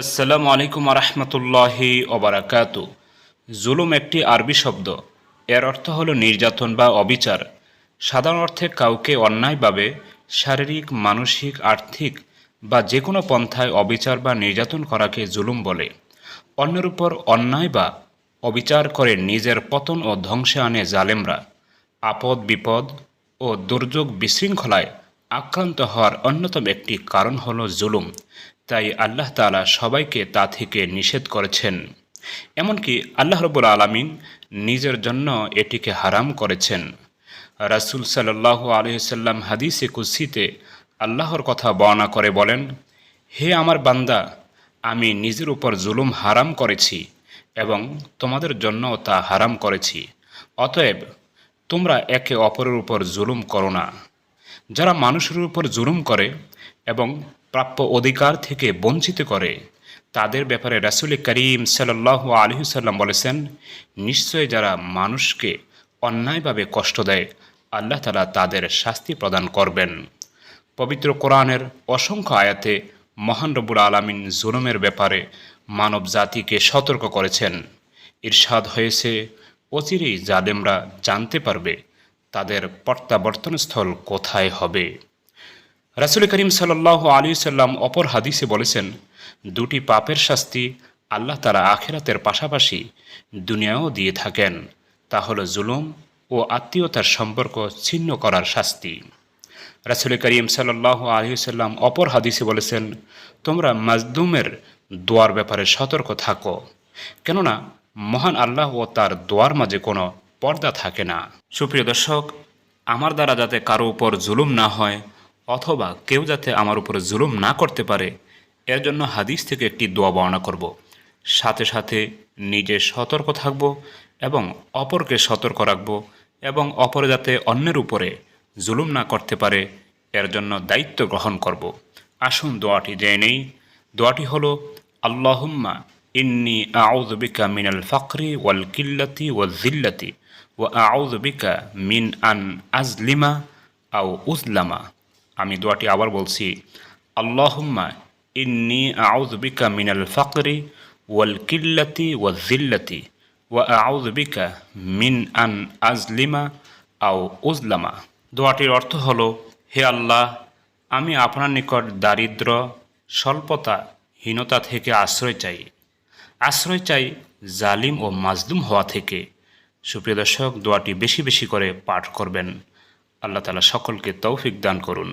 আসসালামু আলাইকুম রহমতুল্লাহি ওবরাকাতু। জুলুম একটি আরবি শব্দ। এর অর্থ হল নির্যাতন বা অবিচার। সাধারণ অর্থে কাউকে অন্যায়ভাবে, শারীরিক, মানসিক, আর্থিক বা যে কোনো পন্থায় অবিচার বা নির্যাতন করাকে জুলুম বলে। অন্যের উপর অন্যায় বা অবিচার করে নিজের পতন ও ধ্বংসে আনে জালেমরা। আপদ বিপদ ও দুর্যোগ বিশৃঙ্খলায় আক্রান্ত হওয়ার অন্যতম একটি কারণ হল জুলুম। তাই আল্লাহ তাআলা সবাইকে তা থেকে নিষেধ করেছেন। এমনকি আল্লাহ রবুল আলমিন নিজের জন্য এটিকে হারাম করেছেন। রাসুল সাল্লাহ আলহিসাল্লাম হাদিসে কুসিতে আল্লাহর কথা বর্ণনা করে বলেন, হে আমার বান্দা, আমি নিজের উপর জুলুম হারাম করেছি এবং তোমাদের জন্য তা হারাম করেছি। অতএব তোমরা একে অপরের উপর জুলুম করো না। যারা মানুষের উপর জুলুম করে এবং প্রাপ্য অধিকার থেকে বঞ্চিত করে, তাদের ব্যাপারে রাসুল করিম সাল্লাহ আলহিসাল্লাম বলেছেন, নিশ্চয় যারা মানুষকে অন্যায়ভাবে কষ্ট দেয়, আল্লাহ তালা তাদের শাস্তি প্রদান করবেন। পবিত্র কোরআনের অসংখ্য আয়াতে মহান রব্বুল আলমিন জুলুমের ব্যাপারে মানব জাতিকে সতর্ক করেছেন। ইরশাদ হয়েছে, অচিরেই জালেমরা জানতে পারবে তাদের প্রত্যাবর্তনস্থল কোথায় হবে? রাসুল করিম সাল্লাহ আলী সাল্লাম অপর হাদিসে বলেছেন, দুটি পাপের শাস্তি আল্লাহ তারা আখেরাতের পাশাপাশি দুনিয়াও দিয়ে থাকেন। তা হল জুলুম ও আত্মীয়তার সম্পর্ক ছিন্ন করার শাস্তি। রাসুল করিম সাল্লাহ আলহিসাল্লাম অপর হাদিসে বলেছেন, তোমরা মাজদুমের দোয়ার ব্যাপারে সতর্ক থাকো। কেননা, মহান আল্লাহ ও তার দোয়ার মাঝে কোনো পর্দা থাকে না। সুপ্রিয় দর্শক, আমার দ্বারা যাতে কারও উপর জুলুম না হয়, অথবা কেউ যাতে আমার উপরে জুলুম না করতে পারে, এর জন্য হাদিস থেকে একটি দোয়া বর্ণনা করব। সাথে সাথে নিজে সতর্ক থাকব এবং অপরকে সতর্ক রাখব এবং অপরে যাতে অন্যের উপরে জুলুম না করতে পারে, এর জন্য দায়িত্ব গ্রহণ করব। আসুন দোয়াটি জেনে নেই। দোয়াটি হলো, আল্লাহুম্মা ইন্নি আউযবিকা মিনাল ফাকরি ওয়াল কিল্লাতি ওয়াল জিল্লাতি ওয়া আউযবিকা মিন আন আজলিমা আও উজলামা আমি দোয়াটি আবার বলছি আল্লাহুম্মা ইন্নি আউযবিকা মিনাল ফাকরি ওয়াল কিল্লাতি ওয়াল জিল্লাতি ওয়া আউযবিকা মিন আন আজলিমা আও উজলামা দোয়াটির অর্থ হলো, হে আল্লাহ, আমি আপনার নিকট দারিদ্র, স্বল্পতা, হীনতা থেকে আশ্রয় চাই। আশ্রয় চাই জালিম ও মাজলুম হওয়া থেকে। সুপ্রিয় দর্শক, দোয়াটি বেশি বেশি করে পাঠ করবেন। আল্লাহ তালা সকলকে তৌফিক দান করুন।